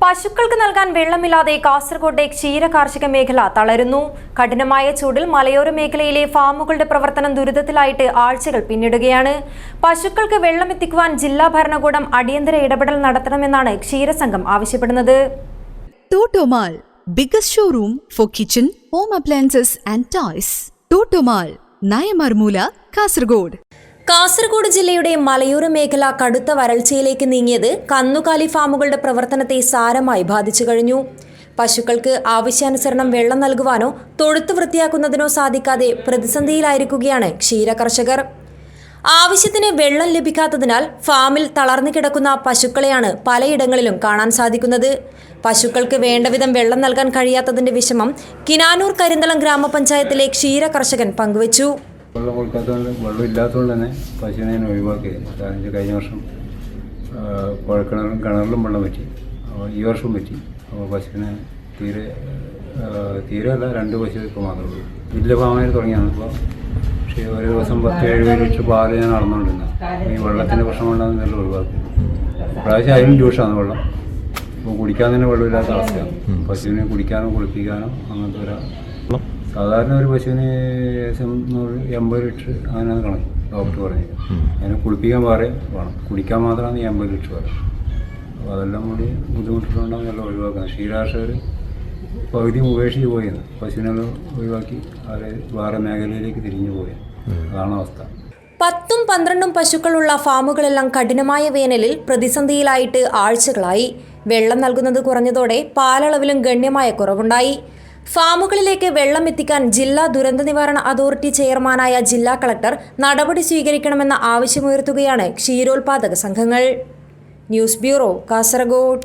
പശുക്കൾക്ക് നൽകാൻ വെള്ളമില്ലാതെ കാസർഗോഡ് ക്ഷീര കാർഷിക മേഖല തളരുന്നു കഠിനമായ ചൂടിൽ മലയോര മേഖലയിലെ ഫാമുകളുടെ പ്രവർത്തനം ദുരിതത്തിലായിട്ട് ആഴ്ചകൾ പിന്നിടുകയാണ് പശുക്കൾക്ക് വെള്ളമെത്തിക്കുവാൻ ജില്ലാ ഭരണകൂടം അടിയന്തര ഇടപെടൽ നടത്തണമെന്നാണ് ക്ഷീരസംഘം ആവശ്യപ്പെടുന്നത് Toto Mall biggest showroom for kitchen home appliances and toys. Toto Mall Nayamarmoola Kasargod. Kasaragod ജില്ലയുടെ മലയോര മേഖല കടുത്ത വരൾച്ചയിലേക്ക് നീങ്ങിയത് കന്നുകാലി ഫാമുകളുടെ പ്രവർത്തനത്തെ സാരമായി ബാധിച്ചു കഴിഞ്ഞു. പശുക്കൾക്ക് ആവശ്യാനുസരണം വെള്ളം നൽകുവാനോ തൊഴുത്ത് വൃത്തിയാക്കുന്നതിനോ സാധിക്കാതെ പ്രതിസന്ധിയിലായിരിക്കുകയാണ് ക്ഷീരകർഷകർ ആവശ്യത്തിന് വെള്ളം ലഭിക്കാത്തതിനാൽ ഫാമിൽ തളർന്നു കിടക്കുന്ന പശുക്കളെയാണ് പലയിടങ്ങളിലും കാണാൻ സാധിക്കുന്നത്. പശുക്കൾക്ക് വേണ്ടവിധം വെള്ളം നൽകാൻ കഴിയാത്തതിന്റെ വിഷമം കിനാനൂർ കരിന്തളം ഗ്രാമപഞ്ചായത്തിലെ ക്ഷീരകർഷകൻ പങ്കുവച്ചു. വെള്ളം കൊടുക്കാത്തതുകൊണ്ട് വെള്ളം ഇല്ലാത്തതുകൊണ്ട് തന്നെ പശുവിനെ ഞാൻ ഒഴിവാക്കി കാരണം വെച്ചാൽ കഴിഞ്ഞ വർഷം ആ, കുഴൽക്കിണറിലും കിണറിലും വെള്ളം പറ്റി. അപ്പോൾ ഈ വർഷവും പറ്റി. അപ്പോൾ പശുവിനെ തീരെ തീരെ അല്ല രണ്ട് പശു ഇപ്പോൾ മാത്രമേ ഉള്ളൂ. വലിയ ഭാവനയിൽ തുടങ്ങിയാണ് ഇപ്പോൾ പക്ഷേ ഒരു ദിവസം പത്ത് എഴുപത് ലിറ്റർ പാൽ ഞാൻ നടന്നുകൊണ്ടിരുന്നത് ഈ വെള്ളത്തിന്റെ പ്രശ്നം കൊണ്ടാണ് ഇതെല്ലാം ഒഴിവാക്കി പ്രാവശ്യം അതിലും ട്യൂഷനാണ് വെള്ളം. ഇപ്പോൾ കുടിക്കാൻ തന്നെ വെള്ളമില്ലാത്ത അവസ്ഥയാണ്. പശുവിനെ കുടിക്കാനോ കുളിപ്പിക്കാനോ അങ്ങനത്തെ ഒരു സാധാരണ ഒരു പശുവിന് ഏകദേശം നൂറ് എൺപത് ലിറ്റർ അങ്ങനെയാണ് കണക്ക് ഡോക്ടർ പറഞ്ഞു. അതിനെ കുളിപ്പിക്കാൻ വേറെ വേണം. കുടിക്കാൻ മാത്രമാണ് ഈ എൺപത് ലിറ്റർ വേറെ. അപ്പോൾ അതെല്ലാം കൂടി ബുദ്ധിമുട്ടുണ്ടാകും എല്ലാം ഒഴിവാക്കുന്നത് ക്ഷീരാർഷകർ പകുതി ഉപേക്ഷിച്ച് പോയത് പശുവിനെല്ലാം ഒഴിവാക്കി അവരെ വേറെ മേഖലയിലേക്ക് തിരിഞ്ഞു പോയത് അതാണ് അവസ്ഥ. പത്തും പന്ത്രണ്ടും പശുക്കളുള്ള ഫാമുകളെല്ലാം കഠിനമായ വേനലിൽ പ്രതിസന്ധിയിലായിട്ട് ആഴ്ചകളായി. വെള്ളം നൽകുന്നത് കുറഞ്ഞതോടെ പാലളവിലും ഗണ്യമായ കുറവുണ്ടായി. ഫാമുകളിലേക്ക് വെള്ളം എത്തിക്കാൻ ജില്ലാ ദുരന്ത നിവാരണ അതോറിറ്റി ചെയർമാനായ ജില്ലാ കളക്ടർ നടപടി സ്വീകരിക്കണമെന്ന ആവശ്യമുയർത്തുകയാണ് ക്ഷീരോത്പാദക സംഘങ്ങൾ. News bureau Kasaragod.